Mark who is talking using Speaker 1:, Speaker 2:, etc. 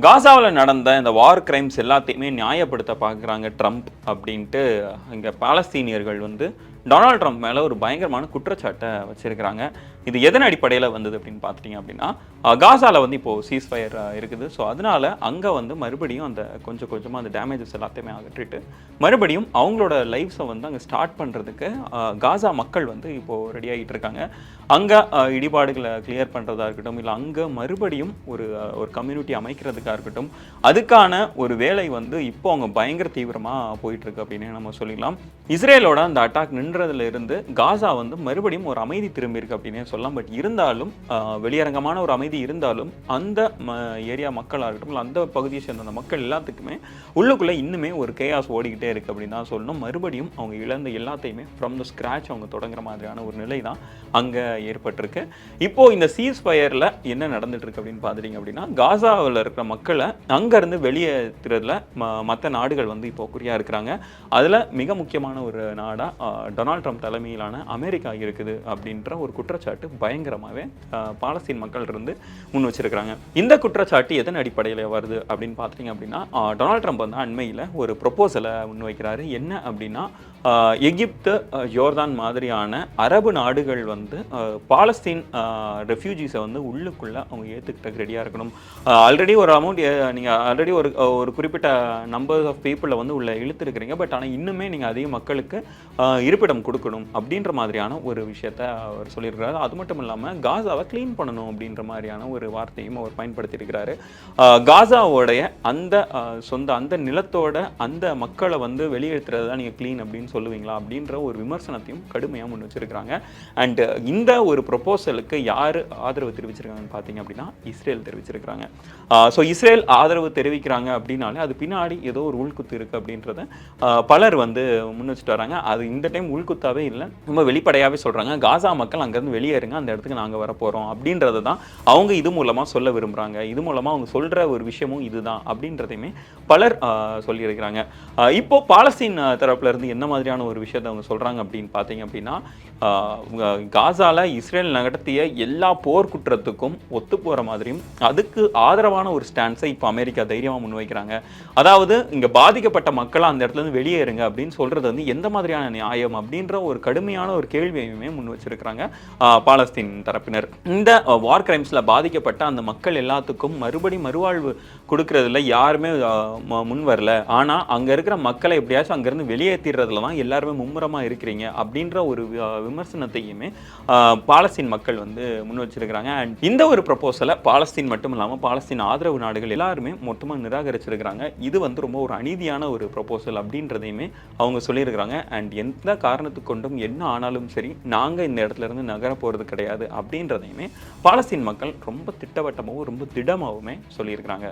Speaker 1: காசாவில் நடந்த இந்த வார் கிரைம்ஸ் எல்லாத்தையுமே நியாயப்படுத்த பார்க்குறாங்க ட்ரம்ப் அப்படின்ட்டு இங்கே பாலஸ்தீனியர்கள் வந்து டொனால்ட் ட்ரம்ப் மேலே ஒரு பயங்கரமான குற்றச்சாட்டை வச்சுருக்கிறாங்க. இது எதன் அடிப்படையில் வந்தது அப்படின்னு பார்த்துட்டிங்க அப்படின்னா காசாவில் வந்து இப்போது சீஸ்ஃபயர் இருக்குது. ஸோ அதனால அங்கே வந்து மறுபடியும் அந்த கொஞ்சம் கொஞ்சமாக அந்த டேமேஜஸ் எல்லாத்தையுமே அகற்றிட்டு மறுபடியும் அவங்களோட லைஃப்ஸை வந்து அங்கே ஸ்டார்ட் பண்ணுறதுக்கு காசா மக்கள் வந்து இப்போது ரெடி ஆகிட்டு இருக்காங்க. அங்கே இடிபாடுகளை கிளியர் பண்ணுறதா இருக்கட்டும் இல்லை அங்கே மறுபடியும் ஒரு ஒரு கம்யூனிட்டி அமைக்கிறதுக்காக இருக்கட்டும் அதுக்கான ஒரு வேலை வந்து இப்போ அவங்க பயங்கர தீவிரமாக போயிட்டுருக்கு அப்படின்னு நம்ம சொல்லிடலாம். இஸ்ரேலோட அந்த அட்டாக் நின்று இருந்து காசா வந்து மறுபடியும் ஒரு அமைதி திரும்பி இருக்கு அப்படின்னே சொல்லலாம். பட் இருந்தாலும் வெளியரங்கமான ஒரு அமைதி இருந்தாலும் அந்த ஏரியா மக்களாக இருக்கட்டும் இல்லை அந்த பகுதியை சேர்ந்த அந்த மக்கள் எல்லாத்துக்குமே உள்ளுக்குள்ளே இன்னுமே ஒரு கேயாஸ் ஓடிக்கிட்டே இருக்குது அப்படின்னு தான் சொல்லணும். மறுபடியும் அவங்க இழந்த எல்லாத்தையுமே ஃப்ரம் த ஸ்க்ராச் அவங்க தொடங்குற மாதிரியான ஒரு நிலை தான் அங்கே ஏற்பட்டிருக்கு. இப்போ இந்த சீஸ் ஃபயரில் என்ன நடந்துட்டு இருக்கு அப்படின்னு பார்த்துட்டிங்க அப்படின்னா காசாவில் இருக்கிற மக்களை அங்கேருந்து வெளியேற்றுறதுல மற்ற நாடுகள் வந்து இப்போ குறியாக இருக்கிறாங்க. அதில் மிக முக்கியமான ஒரு நாடாக டொனால்ட் ட்ரம்ப் தலைமையிலான அமெரிக்கா இருக்குது அப்படின்ற ஒரு குற்றச்சாட்டு பயங்கரமாகவே பாலஸ்தீன் மக்கள் இருந்து முன் வச்சிருக்கிறாங்க. இந்த குற்றச்சாட்டு எதன் அடிப்படையில் வருது அப்படின்னு பார்த்தீங்க அப்படின்னா டொனால்ட் ட்ரம்ப் வந்து அண்மையில் ஒரு ப்ரொப்போசலை முன்வைக்கிறாரு என்ன அப்படின்னா எகிப்து ஜோர்தான் மாதிரியான அரபு நாடுகள் வந்து பாலஸ்தீன் ரெஃப்யூஜிஸை வந்து உள்ளுக்குள்ளே அவங்க ஏற்றுக்கிட்ட ரெடியாக இருக்கணும். ஆல்ரெடி ஒரு அமௌண்ட் நீங்கள் ஆல்ரெடி ஒரு ஒரு குறிப்பிட்ட நம்பர்ஸ் ஆஃப் பீப்புளை வந்து உள்ள இழுத்துருக்கிறீங்க. பட் ஆனால் இன்னுமே நீங்கள் அதிக மக்களுக்கு இருப்பிட இருப்பிடம் கொடுக்கணும் அப்படின்ற மாதிரியான ஒரு விஷயத்த அவர் சொல்லியிருக்கிறாரு. அது மட்டும் இல்லாமல் காசாவை க்ளீன் பண்ணணும் அப்படின்ற மாதிரியான ஒரு வார்த்தையும் அவர் பயன்படுத்தியிருக்கிறாரு. காசாவோடைய அந்த சொந்த அந்த நிலத்தோட அந்த மக்களை வந்து வெளியேற்றுறது தான் நீங்கள் க்ளீன் அப்படின்னு சொல்லுவீங்களா அப்படின்ற ஒரு விமர்சனத்தையும் கடுமையாக முன் வச்சிருக்கிறாங்க. அண்ட் இந்த ஒரு ப்ரொபோசலுக்கு யார் ஆதரவு தெரிவிச்சிருக்காங்கன்னு பார்த்தீங்க அப்படின்னா இஸ்ரேல் தெரிவிச்சிருக்கிறாங்க. ஸோ இஸ்ரேல் ஆதரவு தெரிவிக்கிறாங்க அப்படின்னாலே அது பின்னாடி ஏதோ ஒரு உள்குத்து இருக்குது அப்படின்றத பலர் வந்து முன் வச்சுட்டு வராங்க. அது இந்த டைம் உள்குத்தாவே இல்லை. ரொம்ப வெளிப்படையாகவே சொல்கிறாங்க காசா மக்கள் அங்கேருந்து வெளியேறுங்க அந்த இடத்துக்கு நாங்கள் வர போகிறோம் அப்படின்றத தான் அவங்க இது மூலமாக சொல்ல விரும்புகிறாங்க இது மூலமாக அவங்க சொல்கிற ஒரு விஷயமும் இதுதான் அப்படின்றதையுமே பலர் சொல்லியிருக்கிறாங்க. இப்போது இப்போ பாலஸ்தீன் தரப்புல இருந்து என்ன மாதிரியான ஒரு விஷயத்தை அவங்க சொல்கிறாங்க அப்படின்னு பார்த்தீங்க அப்படின்னா காசாவில் காசால இஸ்ரேல் நடத்திய எல்லா போர்க்குற்றத்துக்கும் ஒத்து போகிற மாதிரியும் அதுக்கு ஆதரவான ஒரு ஸ்டான்ஸை இப்போ அமெரிக்கா தைரியமாக முன்வைக்கிறாங்க. அதாவது இங்கே பாதிக்கப்பட்ட மக்களாக அந்த இடத்துல இருந்து வெளியேறுங்க அப்படின்னு சொல்கிறது வந்து எந்த மாதிரியான நியாயம் அப்படின்ற ஒரு கடுமையான ஒரு கேள்வியுமே முன் வச்சிருக்கிறாங்க பாலஸ்தீன் தரப்பினர். இந்த வார் கிரைம்ஸில் பாதிக்கப்பட்ட அந்த மக்கள் எல்லாத்துக்கும் மறுபடி மறுவாழ்வு கொடுக்கறதுல யாருமே ம- முன் வரல. ஆனால் அங்கே இருக்கிற மக்களை எப்படியாச்சும் அங்கேருந்து வெளியேற்றிடுறதுல தான் எல்லாருமே மும்முரமாக இருக்கிறீங்க அப்படின்ற ஒரு விமர்சனத்தையுமே பாலஸ்தீன் மக்கள் வந்து முன் வச்சிருக்கிறாங்க. அண்ட் இந்த ஒரு ப்ரொபோசலை பாலஸ்தீன் மட்டும் இல்லாமல் பாலஸ்தீன் ஆதரவு நாடுகள் எல்லாருமே மொத்தமாக நிராகரிச்சிருக்கிறாங்க. இது வந்து ரொம்ப ஒரு அநீதியான ஒரு ப்ரொபோசல் அப்படின்றதையுமே அவங்க சொல்லியிருக்கிறாங்க. அண்ட் எந்த காரணத்துக்கு கொண்டும் என்ன ஆனாலும் சரி நாங்கள் இந்த இடத்துல இருந்து நகர போகிறது கிடையாது அப்படின்றதையுமே பாலஸ்தீன் மக்கள் ரொம்ப திட்டவட்டமாகவும் ரொம்ப திடமாகவுமே சொல்லியிருக்கிறாங்க.